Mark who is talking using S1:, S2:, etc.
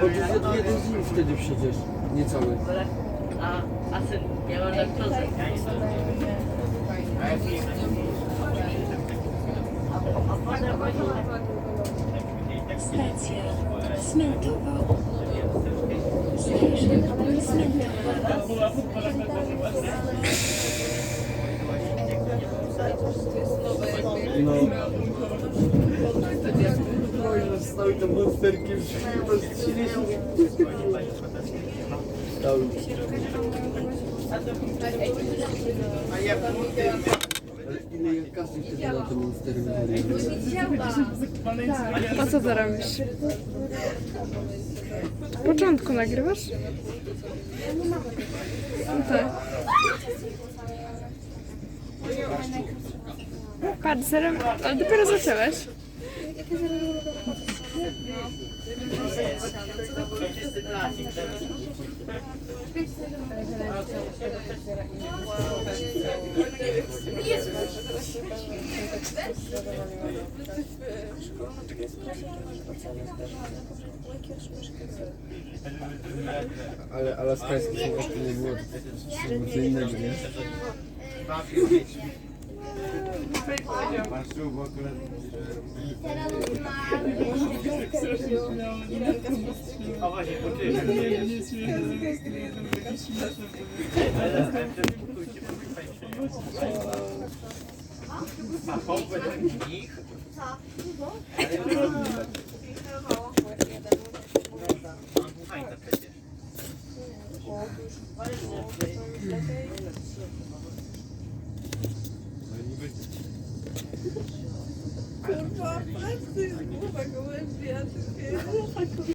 S1: Bo to jest
S2: jeden dzień wtedy przecież, niecały.
S1: A, a syn miała laktozę.
S3: Stacja Smeltowo.
S1: Station
S3: Smeltowo.
S2: No. Stały tam monsterkiem, rozstrzelili. Stały. Ale ile ja kasy wtedy na te monstery wywaliłem?
S3: A co ty robisz?
S4: W
S3: początku nagrywasz?
S1: No tak.
S3: Patrz, zero... Ale dopiero zaczęłeś.
S2: Ale alaskańskie są jeszcze nie było co innego, nie?
S5: A właśnie, poczekaj. Ma pompę do nich. Mam puchańca przecież. Otóż,
S1: ale
S5: Папа, сын, губа, говорит, я